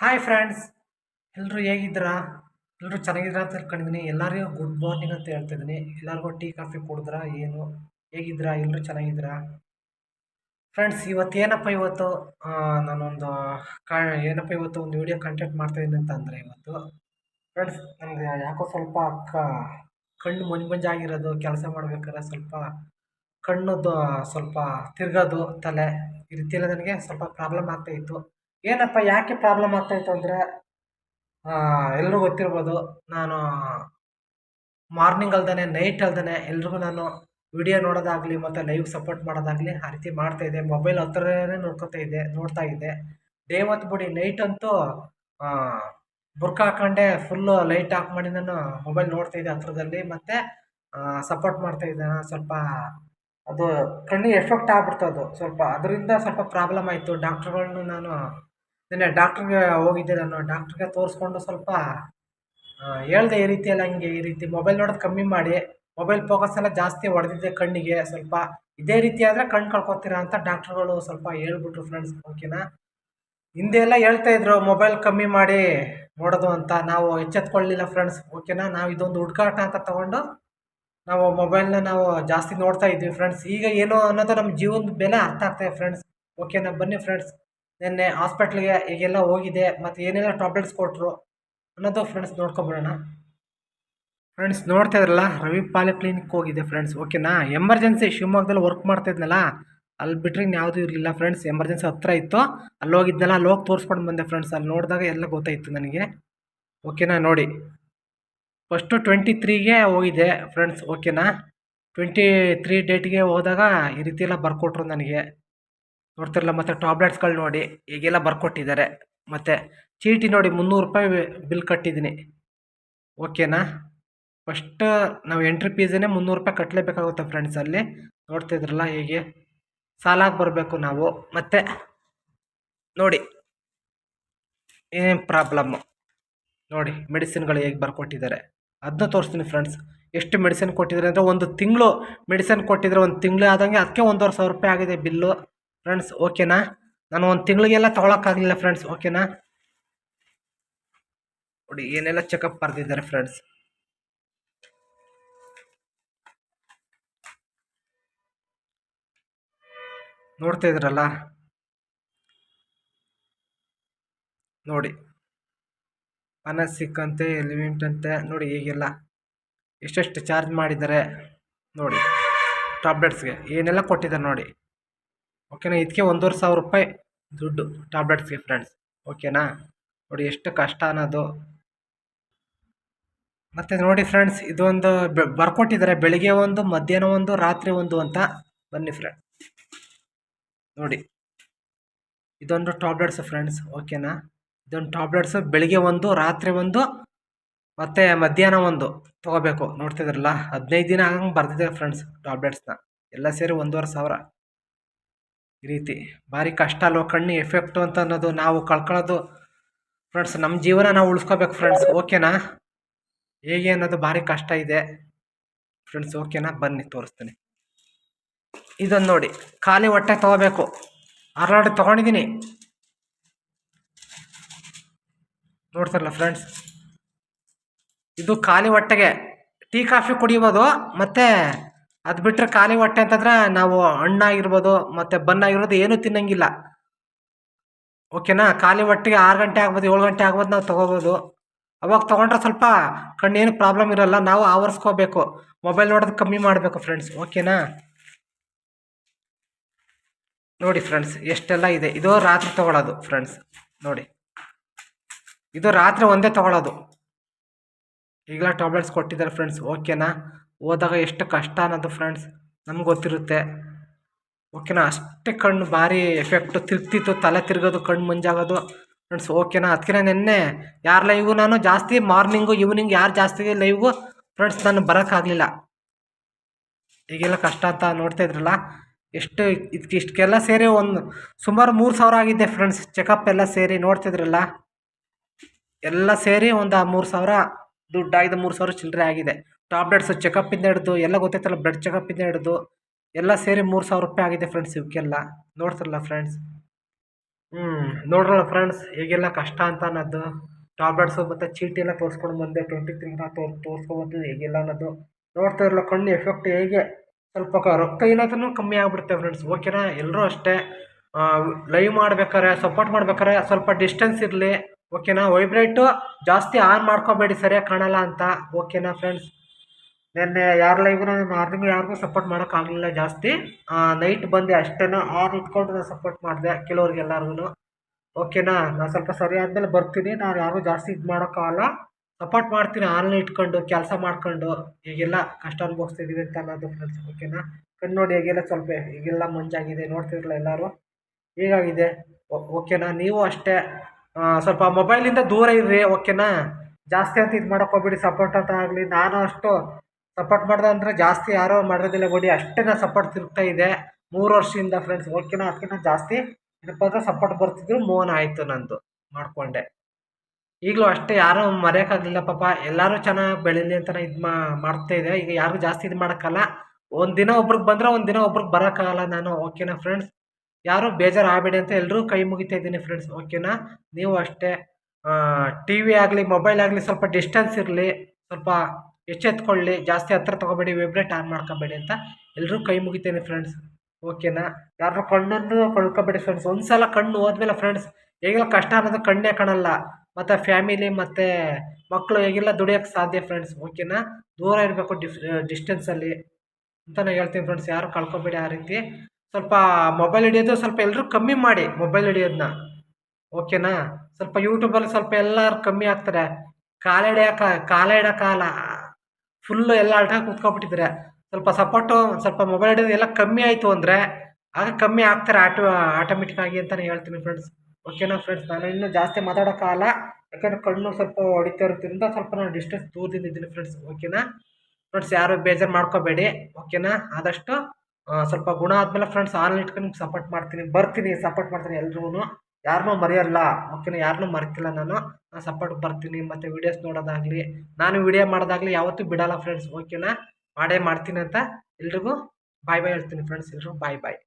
Hi friends ಎಲ್ಲರೂ ಹೇಗಿದ್ದೀರಾ? ಎಲ್ಲರೂ ಚೆನ್ನಾಗಿದ್ದೀರಾ ಅಂತ ತಿಳ್ಕೊಂಡಿದ್ದೀನಿ. ಎಲ್ಲರಿಗೂ ಗುಡ್ ಮಾರ್ನಿಂಗ್ ಅಂತ ಹೇಳ್ತಿದ್ದೀನಿ ಎಲ್ಲರಿಗೂ ಟೀ, ಕಾಫಿ ಕುಡಿದ್ರಾ? ಏನು? ಹೇಗಿದ್ದೀರಾ? ಎಲ್ಲರೂ ಚೆನ್ನಾಗಿದ್ದೀರಾ? ಫ್ರೆಂಡ್ಸ್ ಇವತ್ತು ಏನಪ್ಪ ಇವತ್ತು? ನಾನೊಂದು, ಕ, ಏನಪ್ಪ ಇವತ್ತು ಒಂದು ವಿಡಿಯೋ ಕಂಟೆಂಟ್ ಮಾಡ್ತಾಯಿದ್ದೀನಿ ಅಂತ ಅಂದರೆ ಇವತ್ತು. ಫ್ರೆಂಡ್ಸ್ ನನಗೆ ಯಾಕೋ ಸ್ವಲ್ಪ ಕ, ಕಣ್ಣು ಮಂಜು ಮಂಜಾಗಿರೋದು ಕೆಲಸ ಮಾಡ್ಬೇಕಾದ್ರೆ ಸ್ವಲ್ಪ ಕಣ್ಣದು ಸ್ವಲ್ಪ ತಿರ್ಗೋದು, ತಲೆ. ಈ ರೀತಿಯೆಲ್ಲ ನನಗೆ ಸ್ವಲ್ಪ ಪ್ರಾಬ್ಲಮ್ ಆಗ್ತಾಯಿತ್ತು ಏನಪ್ಪ, ಯಾಕೆ ಪ್ರಾಬ್ಲಮ್ ಆಗ್ತಾಯಿತ್ತು ಅಂದರೆ ಎಲ್ಲರೂ ಗೊತ್ತಿರ್ಬೋದು, ನಾನು ಮಾರ್ನಿಂಗ್ ಅಲ್ದೇ ನೈಟ್ ಅಲ್ದೇ ಎಲ್ರಿಗೂ ನಾನು ವಿಡಿಯೋ ನೋಡೋದಾಗಲಿ ಮತ್ತು ಲೈವ್ ಸಪೋರ್ಟ್ ಮಾಡೋದಾಗಲಿ ಆ ರೀತಿ ಮಾಡ್ತಾ ಮಾಡ್ತಾಯಿದ್ದೆ. ಮೊಬೈಲ್ ಹತ್ರನೇ ನೋಡ್ಕೊತಾ ಇದ್ದೆ ನೋಡ್ತಾ ಇದ್ದೆ ಡೇ ಮತ್ತು ಬಿಡಿ ನೈಟ್ ಅಂತೂ ಬುರ್ಕ ಹಾಕೊಂಡೆ ಫುಲ್ಲು ಲೈಟ್ ಆಫ್ ಮಾಡಿ ನಾನು ಮೊಬೈಲ್ ನೋಡ್ತಾ ಇದ್ದೆ ಹತ್ರದಲ್ಲಿ ಮತ್ತು ಸಪೋರ್ಟ್ ಮಾಡ್ತಾಯಿದ್ದೆ. ನಾನು ಸ್ವಲ್ಪ ಅದು ಕಣ್ಣಿಗೆ ಎಫೆಕ್ಟ್ ಆಗ್ಬಿಡ್ತು ಅದು. ಸ್ವಲ್ಪ, ಅದರಿಂದ ಸ್ವಲ್ಪ ಪ್ರಾಬ್ಲಮ್ ಆಯಿತು. ಡಾಕ್ಟ್ರುಗಳನ್ನು ನಾನು ನಿನ್ನೆ ಡಾಕ್ಟ್ರಿಗೆ ಹೋಗಿದ್ದೆ ನಾನು. ಡಾಕ್ಟ್ರಿಗೆ ತೋರಿಸ್ಕೊಂಡು ಸ್ವಲ್ಪ ಹೇಳ್ದೆ ಈ ರೀತಿ ಎಲ್ಲ ಹಿಂಗೆ, ಈ ರೀತಿ ಮೊಬೈಲ್ ನೋಡೋದು ಕಮ್ಮಿ ಮಾಡಿ, ಮೊಬೈಲ್ ಫೋಕಸ್ ಎಲ್ಲ ಜಾಸ್ತಿ ಹೊಡೆದಿದ್ದೆ ಕಣ್ಣಿಗೆ, ಸ್ವಲ್ಪ ಇದೇ ರೀತಿ ಆದರೆ ಕಣ್ಣು ಕಳ್ಕೊತೀರಾ ಅಂತ ಡಾಕ್ಟ್ರುಗಳು ಸ್ವಲ್ಪ ಹೇಳ್ಬಿಟ್ರು ಫ್ರೆಂಡ್ಸ್ ಓಕೆನಾ? ಹಿಂದೆ ಎಲ್ಲ ಹೇಳ್ತಾ ಇದ್ರು, ಮೊಬೈಲ್ ಕಮ್ಮಿ ಮಾಡಿ ನೋಡೋದು ಅಂತ, ನಾವು ಎಚ್ಚೆತ್ಕೊಳ್ಳಿಲ್ಲ ಫ್ರೆಂಡ್ಸ್ ಓಕೆನಾ? ನಾವು ಇದೊಂದು ಹುಡುಕಾಟ ಅಂತ ತಗೊಂಡು ನಾವು ಮೊಬೈಲ್ನ ನಾವು ಜಾಸ್ತಿ ನೋಡ್ತಾ ಇದ್ವಿ ಫ್ರೆಂಡ್ಸ್ ಈಗ ಏನು ಅನ್ನೋದು ನಮ್ಮ ಜೀವನದ ಬೆಲೆ ಅರ್ಥ ಆಗ್ತಾಯಿದೆ ಫ್ರೆಂಡ್ಸ್ ಓಕೆನಾ? ಬನ್ನಿ ಫ್ರೆಂಡ್ಸ್ ನಿನ್ನೆ ಹಾಸ್ಪಿಟ್ಲಿಗೆ ಈಗೆಲ್ಲ ಹೋಗಿದೆ ಮತ್ತು ಏನೆಲ್ಲ ಟ್ಯಾಬ್ಲೆಟ್ಸ್ ಕೊಟ್ಟರು ಅನ್ನೋದು ಫ್ರೆಂಡ್ಸ್ ನೋಡ್ಕೊಬಿಡೋಣ. ಫ್ರೆಂಡ್ಸ್ ನೋಡ್ತಾ ಇದ್ರಲ್ಲ, ರವಿ ಪಾಲಿ ಕ್ಲಿನಿಕ್ ಹೋಗಿದೆ ಫ್ರೆಂಡ್ಸ್ ಓಕೆನಾ ಎಮರ್ಜೆನ್ಸಿ ಶಿವಮೊಗ್ಗದಲ್ಲಿ ವರ್ಕ್ ಮಾಡ್ತಾ ಇದ್ನಲ್ಲ ಅಲ್ಲಿ ಬಿಟ್ಟರೆ ಯಾವುದೂ ಇರಲಿಲ್ಲ ಫ್ರೆಂಡ್ಸ್ ಎಮರ್ಜೆನ್ಸಿ ಹತ್ರ ಇತ್ತು ಅಲ್ಲಿ ಹೋಗಿದ್ನಲ್ಲ ಅಲ್ಲಿ ಹೋಗಿ ತೋರಿಸ್ಕೊಂಡು ಬಂದೆ ಫ್ರೆಂಡ್ಸ್ ಅಲ್ಲಿ ನೋಡಿದಾಗ ಎಲ್ಲ ಗೊತ್ತಾಯಿತು ನನಗೆ. ಓಕೆನಾ ನೋಡಿ. ಫಸ್ಟು ಟ್ವೆಂಟಿ ತ್ರೀಗೆ ಹೋಗಿದ್ದೆ ಫ್ರೆಂಡ್ಸ್ ಓಕೆನಾ ಟ್ವೆಂಟಿ ತ್ರೀ ಡೇಟ್ಗೆ ಹೋದಾಗ ಈ ರೀತಿ ಎಲ್ಲ ಬರ್ಕೊಟ್ರು ನನಗೆ. ನೋಡ್ತಿರಲ್ಲ ಮತ್ತು ಟ್ಯಾಬ್ಲೆಟ್ಸ್ಗಳು ನೋಡಿ ಈಗೆಲ್ಲ ಬರ್ಕೊಟ್ಟಿದ್ದಾರೆ. ಮತ್ತು ಚೀಟಿ ನೋಡಿ ಮುನ್ನೂರು ರೂಪಾಯಿ ಬಿಲ್ ಕಟ್ಟಿದ್ದೀನಿ. ಓಕೆನಾ ಫಸ್ಟ್ ನಾವು ಎಂಟ್ರಿ ಫೀಸನ್ನೇ ಮುನ್ನೂರು ರೂಪಾಯಿ ಕಟ್ಟಲೇಬೇಕಾಗುತ್ತೆ ಫ್ರೆಂಡ್ಸ್ ಅಲ್ಲಿ. ನೋಡ್ತಿದ್ರಲ್ಲ ಹೇಗೆ? ಸಾಲಾಗಿ ಬರಬೇಕು ನಾವು. ಮತ್ತು ನೋಡಿ ಏನೇನು ಪ್ರಾಬ್ಲಮ್ಮು ನೋಡಿ, ಮೆಡಿಸಿನ್ಗಳು ಹೇಗೆ ಬರ್ಕೊಟ್ಟಿದ್ದಾರೆ. ಅದನ್ನ ತೋರಿಸ್ತೀನಿ ಫ್ರೆಂಡ್ಸ್ ಎಷ್ಟು ಮೆಡಿಸಿನ್ ಕೊಟ್ಟಿದ್ದಾರೆ ಅಂದರೆ ಒಂದು ತಿಂಗಳು ಮೆಡಿಸಿನ್ ಕೊಟ್ಟಿದ್ರೆ ಒಂದು ತಿಂಗಳು ಆದಂಗೆ ಅದಕ್ಕೆ ಒಂದೂವರೆ ಸಾವಿರ ರೂಪಾಯಿ ಆಗಿದೆ ಬಿಲ್ಲು. ಫ್ರೆಂಡ್ಸ್ ಓಕೆನಾ ನಾನು ಒಂದು ತಿಂಗಳಿಗೆಲ್ಲ ತೊಗೊಳಕ್ಕಾಗಲಿಲ್ಲ ಫ್ರೆಂಡ್ಸ್ ಓಕೆನಾ ನೋಡಿ, ಏನೆಲ್ಲ ಚೆಕಪ್ ಬರೆದಿದ್ದಾರೆ ಫ್ರೆಂಡ್ಸ್ ನೋಡ್ತಾ ಇದ್ರಲ್ಲ? ನೋಡಿ. ಅನಸಿಕ್ ಅಂತೆ ಎಲಿಮೆಂಟ್ ಅಂತೆ ನೋಡಿ, ಈಗೆಲ್ಲ ಎಷ್ಟೆಷ್ಟು ಚಾರ್ಜ್ ಮಾಡಿದ್ದಾರೆ? ನೋಡಿ. ಟ್ಯಾಬ್ಲೆಟ್ಸ್ಗೆ ಏನೆಲ್ಲ ಕೊಟ್ಟಿದ್ದಾರೆ ನೋಡಿ. ಓಕೆನಾ ಇದಕ್ಕೆ ಒಂದೂವರೆ ಸಾವಿರ ರೂಪಾಯಿ ದುಡ್ಡು ಟ್ಯಾಬ್ಲೆಟ್ಸ್ಗೆ ಫ್ರೆಂಡ್ಸ್ ಓಕೆನಾ ನೋಡಿ ಎಷ್ಟು ಕಷ್ಟ ಅನ್ನೋದು. ಮತ್ತು ನೋಡಿ ಫ್ರೆಂಡ್ಸ್ ಇದೊಂದು ಬರ್ಕೊಟ್ಟಿದ್ದಾರೆ ಬೆಳಿಗ್ಗೆ ಒಂದು, ಮಧ್ಯಾಹ್ನ ಒಂದು, ರಾತ್ರಿ ಒಂದು ಅಂತ ಬನ್ನಿ ಫ್ರೆಂಡ್ಸ್ ನೋಡಿ. ಇದೊಂದು ಟ್ಯಾಬ್ಲೆಟ್ಸ್ ಫ್ರೆಂಡ್ಸ್ ಓಕೆನಾ ಇದೊಂದು ಟ್ಯಾಬ್ಲೆಟ್ಸು ಬೆಳಿಗ್ಗೆ ಒಂದು, ರಾತ್ರಿ ಒಂದು, ಮತ್ತು ಮಧ್ಯಾಹ್ನ ಒಂದು ತೊಗೋಬೇಕು. ನೋಡ್ತಿದ್ರಲ್ಲ ಹದಿನೈದು ದಿನ ಆಗಂಗೆ ಬರ್ತಿದ್ದಾರೆ ಫ್ರೆಂಡ್ಸ್ ಟ್ಯಾಬ್ಲೆಟ್ಸ್ನ ಎಲ್ಲ ಸೇರಿ ಒಂದೂವರೆ ಸಾವಿರ. ಈ ರೀತಿ ಭಾರಿ ಕಷ್ಟ ಅಲ್ವ ಕಣ್ಣು ಎಫೆಕ್ಟು ಅಂತ ಅನ್ನೋದು ನಾವು ಕಳ್ಕೊಳ್ಳೋದು ಫ್ರೆಂಡ್ಸ್ ನಮ್ಮ ಜೀವನ ನಾವು ಉಳಿಸ್ಕೋಬೇಕು ಫ್ರೆಂಡ್ಸ್ ಓಕೆನಾ ಹೇಗೆ ಅನ್ನೋದು ಭಾರಿ ಕಷ್ಟ ಇದೆ. ಫ್ರೆಂಡ್ಸ್ ಓಕೆನಾ ಬನ್ನಿ, ತೋರಿಸ್ತೀನಿ. ಇದನ್ನು ನೋಡಿ, ಖಾಲಿ ಹೊಟ್ಟೆ ತೊಗೋಬೇಕು. ಆಲ್ರೆಡಿ ತೊಗೊಂಡಿದ್ದೀನಿ ನೋಡ್ತಾರಲ್ಲ ಫ್ರೆಂಡ್ಸ್ ಇದು ಖಾಲಿ ಹೊಟ್ಟೆಗೆ ಟೀ, ಕಾಫಿ ಕುಡಿಬೋದು, ಮತ್ತು ಅದು ಬಿಟ್ಟರೆ ಖಾಲಿ ಹೊಟ್ಟೆ ಅಂತಂದ್ರೆ ನಾವು ಹಣ್ಣಾಗಿರ್ಬೋದು ಮತ್ತು ಬನ್ನಾಗಿರ್ಬೋದು ಏನೂ ತಿನ್ನಂಗಿಲ್ಲ. ಓಕೆನಾ? ಖಾಲಿ ಹೊಟ್ಟೆಗೆ ಆರು ಗಂಟೆ ಆಗ್ಬೋದು, ಏಳು ಗಂಟೆ ಆಗ್ಬೋದು ನಾವು ತೊಗೋಬೋದು. ಅವಾಗ ತೊಗೊಂಡ್ರೆ ಸ್ವಲ್ಪ ಕಣ್ಣೇನು ಪ್ರಾಬ್ಲಮ್ ಇರೋಲ್ಲ, ನಾವು ಆವರ್ಸ್ಕೋಬೇಕು. ಮೊಬೈಲ್ ನೋಡೋದು ಕಮ್ಮಿ ಮಾಡಬೇಕು ಫ್ರೆಂಡ್ಸ್ ಓಕೆನಾ? ನೋಡಿ ಫ್ರೆಂಡ್ಸ್ ಎಷ್ಟೆಲ್ಲ ಇದೆ. ಇದು ರಾತ್ರಿ ತೊಗೊಳೋದು ಫ್ರೆಂಡ್ಸ್ ನೋಡಿ. ಇದು ರಾತ್ರಿ ಒಂದೇ ತೊಗೊಳೋದು. ಈಗಲೇ ಟ್ಯಾಬ್ಲೆಟ್ಸ್ ಕೊಟ್ಟಿದ್ದಾರೆ ಫ್ರೆಂಡ್ಸ್ ಓಕೆನಾ? ಹೋದಾಗ ಎಷ್ಟು ಕಷ್ಟ ಅನ್ನೋದು ಫ್ರೆಂಡ್ಸ್ ನಮ್ಗೆ ಗೊತ್ತಿರುತ್ತೆ. ಓಕೆನಾ ಅಷ್ಟೇ ಕಣ್ಣು ಭಾರಿ ಎಫೆಕ್ಟು ತಿರ್ತಿತ್ತು ತಲೆ ತಿರ್ಗೋದು, ಕಣ್ಣು ಮುಂಜಾಗೋದು. ಫ್ರೆಂಡ್ಸ್ ಓಕೆನಾ ಅದಕ್ಕೆ ನಿನ್ನೆ ಯಾರ ಲೈವು ನಾನು ಜಾಸ್ತಿ ಮಾರ್ನಿಂಗು ಈವ್ನಿಂಗ್ ಯಾರು ಜಾಸ್ತಿ ಲೈವು ಫ್ರೆಂಡ್ಸ್ ನಾನು ಬರೋಕ್ಕಾಗಲಿಲ್ಲ ಈಗೆಲ್ಲ ಕಷ್ಟ ಅಂತ ನೋಡ್ತಾ ಇದ್ರಲ್ಲ, ಎಷ್ಟು ಇದಕ್ಕೆ ಇಷ್ಟಕ್ಕೆಲ್ಲ ಸೇರಿ ಒಂದು ಸುಮಾರು ಮೂರು ಸಾವಿರ ಆಗಿದೆ ಫ್ರೆಂಡ್ಸ್ ಚೆಕಪ್ ಎಲ್ಲ ಸೇರಿ ನೋಡ್ತಿದ್ರಲ್ಲ ಎಲ್ಲ ಸೇರಿ ಒಂದು ಮೂರು ಸಾವಿರ ದುಡ್ಡಾಗಿದೆ ಮೂರು ಸಾವಿರ ಚಿಲ್ಲರೆ ಆಗಿದೆ. ಟ್ಯಾಬ್ಲೆಟ್ಸು ಚೆಕಪ್ಪಿಂದ ಹಿಡಿದು ಎಲ್ಲ ಗೊತ್ತೈತಲ್ಲ ಬ್ಲಡ್ ಚೆಕಪ್ಪಿಂದ ಹಿಡಿದು ಎಲ್ಲ ಸೇರಿ ಮೂರು ಸಾವಿರ ರೂಪಾಯಿ ಆಗಿದೆ ಫ್ರೆಂಡ್ಸ್ ಇವಕ್ಕೆಲ್ಲ. ನೋಡ್ತಿರಲ್ಲ ಫ್ರೆಂಡ್ಸ್ ಹ್ಞೂ ನೋಡ್ರಲ್ಲ ಫ್ರೆಂಡ್ಸ್ ಈಗೆಲ್ಲ ಕಷ್ಟ ಅಂತ ಅನ್ನೋದು. ಟ್ಯಾಬ್ಲೆಟ್ಸು ಮತ್ತು ಚೀಟಿ ಎಲ್ಲ ತೋರಿಸ್ಕೊಂಡು ಬಂದೆ ಟ್ವೆಂಟಿ ತ್ರೀನ ತೋರ್ ತೋರಿಸ್ಕೊಬಂದು ಹೇಗೆಲ್ಲ ಅನ್ನೋದು. ನೋಡ್ತಾ ಇರಲ್ಲ ಕಣ್ಣು ಎಫೆಕ್ಟ್ ಹೇಗೆ? ಸ್ವಲ್ಪ ರೊಕ್ಕ ಏನಾದ್ರೂ ಕಮ್ಮಿ ಆಗ್ಬಿಡುತ್ತೆ ಫ್ರೆಂಡ್ಸ್ ಓಕೆನಾ ಎಲ್ಲರೂ ಅಷ್ಟೇ. ಲೈವ್ ಮಾಡ್ಬೇಕಾರೆ ಸಪೋರ್ಟ್ ಮಾಡ್ಬೇಕಾರೆ ಸ್ವಲ್ಪ ಡಿಸ್ಟೆನ್ಸ್ ಇರಲಿ ಓಕೆನಾ ವೈಬ್ರೇಟು ಜಾಸ್ತಿ ಆನ್ ಮಾಡ್ಕೋಬೇಡಿ, ಸರಿಯಾಗಿ ಕಾಣಲ್ಲ ಅಂತ ಓಕೆನಾ ಫ್ರೆಂಡ್ಸ್ ನಿನ್ನೆ ಯಾರ ಲೈವ್ಗೂ ನಾನು ಮಾರ್ನಿಂಗ್ ಯಾರಿಗೂ ಸಪೋರ್ಟ್ ಮಾಡೋಕ್ಕಾಗಲಿಲ್ಲ ಜಾಸ್ತಿ. ನೈಟ್ ಬಂದೆ ಅಷ್ಟೇ ಆನ್ ಇಟ್ಕೊಂಡು ನಾನು ಸಪೋರ್ಟ್ ಮಾಡಿದೆ ಕೆಲವ್ರಿಗೆಲ್ಲರಿಗೂ ಓಕೆನಾ ನಾನು ಸ್ವಲ್ಪ ಸರಿ ಆದಮೇಲೆ ಬರ್ತೀನಿ, ನಾನು ಯಾರಿಗೂ ಜಾಸ್ತಿ ಇದು ಮಾಡೋಕ್ಕಾಗಲ್ಲ ಸಪೋರ್ಟ್ ಮಾಡ್ತೀನಿ ಆನ್ಲೈನ್ ಇಟ್ಕೊಂಡು, ಕೆಲಸ ಮಾಡ್ಕೊಂಡು. ಈಗೆಲ್ಲ ಕಷ್ಟ ಅನುಭವಿಸ್ತಿದ್ದೀವಿ ಅಂತ ಅನ್ನೋದು ಫ್ರೆಂಡ್ಸ್ ಓಕೆನಾ ಕಣ್ಣು ನೋಡಿ ಹೇಗೆಲ್ಲ ಸ್ವಲ್ಪ ಈಗೆಲ್ಲ ಮಂಜಾಗಿದೆ ನೋಡ್ತಿರಲ್ಲ ಎಲ್ಲರೂ? ಹೀಗಾಗಿದೆ. ಓಕೆನಾ ನೀವು ಅಷ್ಟೇ. ಸ್ವಲ್ಪ ಮೊಬೈಲಿಂದ ದೂರ ಇರ್ರಿ ಓಕೆನಾ ಜಾಸ್ತಿ ಅಂತ ಇದು ಮಾಡೋಕ್ಕೋಗ್ಬಿಡಿ ಸಪೋರ್ಟ್ ಅಂತ ಆಗಲಿ. ನಾನು ಅಷ್ಟು ಸಪೋರ್ಟ್ ಮಾಡ್ದೆ ಅಂದರೆ ಜಾಸ್ತಿ ಯಾರೋ ಮಾಡಿರೋದಿಲ್ಲ ಬಿಡಿ ಅಷ್ಟೇ ಸಪೋರ್ಟ್ ತಿರುಗ್ತಾ ಇದೆ. ಮೂರು ವರ್ಷದಿಂದ ಫ್ರೆಂಡ್ಸ್ ಓಕೆನಾ ಅದಕ್ಕಿಂತ ಜಾಸ್ತಿ ಏನಪ್ಪ ಸಪೋರ್ಟ್ ಬರ್ತಿದ್ರು ಮೋನ್ ಆಯಿತು ನಂದು, ಮಾಡಿಕೊಂಡೆ. ಈಗಲೂ ಅಷ್ಟೇ, ಯಾರೂ ಮರೆಯೋಕ್ಕಾಗಲಿಲ್ಲ ಪಾಪ, ಎಲ್ಲರೂ ಚೆನ್ನಾಗಿ ಬೆಳೀಲಿ ಅಂತ ಇದು ಮಾಡ್ತಾ ಇದೆ. ಈಗ ಯಾರಿಗೂ ಜಾಸ್ತಿ ಇದು ಮಾಡೋಕ್ಕಲ್ಲ. ಒಂದು ದಿನ ಒಬ್ರಿಗೆ ಬಂದರೆ ಒಂದು ದಿನ ಒಬ್ರಿಗೆ ಬರೋಕ್ಕಾಗಲ್ಲ ನಾನು ಓಕೆನಾ ಫ್ರೆಂಡ್ಸ್ ಯಾರು ಬೇಜಾರು ಆಗಬೇಡಿ ಅಂತ ಎಲ್ಲರೂ ಕೈ ಮುಗಿತಾ ಇದ್ದೀನಿ ಫ್ರೆಂಡ್ಸ್ ಓಕೆನಾ ನೀವು ಅಷ್ಟೇ ಟಿ ವಿ ಆಗಲಿ ಮೊಬೈಲ್ ಆಗಲಿ, ಸ್ವಲ್ಪ ಡಿಸ್ಟೆನ್ಸ್ ಇರಲಿ, ಸ್ವಲ್ಪ ಎಚ್ಚೆತ್ಕೊಳ್ಳಿ, ಜಾಸ್ತಿ ಹತ್ರ ತೊಗೋಬೇಡಿ ವೈಬ್ರೇಟ್ ಆನ್ ಮಾಡ್ಕೊಬೇಡಿ ಅಂತ ಎಲ್ಲರೂ ಕೈ ಮುಗಿತೇನೆ ಫ್ರೆಂಡ್ಸ್ ಓಕೆನಾ ಯಾರು ಕಣ್ಣನ್ನು ಕಳ್ಕೊಬೇಡಿ ಫ್ರೆಂಡ್ಸ್ ಒಂದ್ಸಲ ಕಣ್ಣು ಹೋದ್ಮೇಲೆ ಫ್ರೆಂಡ್ಸ್ ಹೇಗೆಲ್ಲ ಕಷ್ಟ ಅನ್ನೋದು ಕಣ್ಣೇ ಕಾಣಲ್ಲ. ಮತ್ತು ಫ್ಯಾಮಿಲಿ ಮತ್ತು ಮಕ್ಕಳು ಹೇಗೆಲ್ಲ ದುಡಿಯೋಕ್ಕೆ ಸಾಧ್ಯ ಫ್ರೆಂಡ್ಸ್ ಓಕೆನಾ ದೂರ ಇರಬೇಕು ಡಿಫ್ ಡಿಸ್ಟೆನ್ಸಲ್ಲಿ ಅಂತ ನಾನು ಹೇಳ್ತೀನಿ ಫ್ರೆಂಡ್ಸ್ ಯಾರು ಕಳ್ಕೊಬೇಡಿ ಆ ರೀತಿ. ಸ್ವಲ್ಪ ಮೊಬೈಲ್ ಹಿಡಿಯೋದು ಸ್ವಲ್ಪ ಎಲ್ಲರೂ ಕಮ್ಮಿ ಮಾಡಿ ಮೊಬೈಲ್ ಹಿಡಿಯೋದನ್ನ ಓಕೆನಾ ಸ್ವಲ್ಪ ಯೂಟ್ಯೂಬಲ್ಲಿ ಸ್ವಲ್ಪ ಎಲ್ಲರೂ ಕಮ್ಮಿ ಆಗ್ತಾರೆ. ಕಾಲ ಹಿಡಿಯೋಕ ಕಾಲ ಹಿಡಿಯೋಕ್ಕಾಗಲ್ಲ ಫುಲ್ಲು ಎಲ್ಲ ಅಲ್ಟಾಗಿ ಕೂತ್ಕೊಂಡ್ಬಿಟ್ಟಿದ್ದಾರೆ. ಸ್ವಲ್ಪ ಸಪೋರ್ಟು ಸ್ವಲ್ಪ ಮೊಬೈಲ್ ಹಿಡಿಯೋದು ಎಲ್ಲ ಕಮ್ಮಿ ಆಯಿತು ಅಂದರೆ, ಆಗ ಕಮ್ಮಿ ಆಗ್ತಾರೆ ಆಟೋ ಆಟೋಮೆಟಿಕ್ ಆಗಿ ಅಂತಲೇ ಹೇಳ್ತೀನಿ ಫ್ರೆಂಡ್ಸ್ ಓಕೆನಾ ಫ್ರೆಂಡ್ಸ್ ನಾನು ಇನ್ನೂ ಜಾಸ್ತಿ ಮಾತಾಡೋಕ್ಕಾಗಲ್ಲ ಯಾಕಂದರೆ ಕಣ್ಣು ಸ್ವಲ್ಪ ಹೊಡಿತಾ ಇರೋದ್ರಿಂದ ಸ್ವಲ್ಪ ನಾನು ಡಿಸ್ಟೆನ್ಸ್ ದೂರದಿಂದ ಇದ್ದೀನಿ ಫ್ರೆಂಡ್ಸ್ ಓಕೆನಾ ಫ್ರೆಂಡ್ಸ್ ಯಾರು ಬೇಜಾರು ಮಾಡ್ಕೋಬೇಡಿ. ಓಕೆನಾ ಆದಷ್ಟು ಸ್ವಲ್ಪ ಗುಣ ಆದಮೇಲೆ ಫ್ರೆಂಡ್ಸ್ ಆನ್ಲೈನ್ ಇಟ್ಕೊಂಡು ನಿಮ್ಗೆ ಸಪೋರ್ಟ್ ಮಾಡ್ತೀನಿ. ಬರ್ತೀನಿ ಸಪೋರ್ಟ್ ಮಾಡ್ತೀನಿ ಎಲ್ರಿಗೂ ಯಾರನ್ನೂ ಮರೆಯಲ್ಲ. ಓಕೆನಾ ಯಾರನ್ನೂ ಮರೆತಿಲ್ಲ ನಾನು. ನಾನು ಸಪೋರ್ಟ್ ಬರ್ತೀನಿ. ಮತ್ತು ವೀಡಿಯೋಸ್ ನೋಡೋದಾಗಲಿ, ನಾನು ವೀಡಿಯೋ ಮಾಡೋದಾಗಲಿ ಯಾವತ್ತೂ ಬಿಡಲ್ಲ ಫ್ರೆಂಡ್ಸ್ ಓಕೆನಾ ಮಾಡೇ ಮಾಡ್ತೀನಿ ಅಂತ ಎಲ್ರಿಗೂ ಬಾಯ್ ಬಾಯ್ ಹೇಳ್ತೀನಿ ಫ್ರೆಂಡ್ಸ್ ಎಲ್ಲರೂ ಬಾಯ್ ಬಾಯ್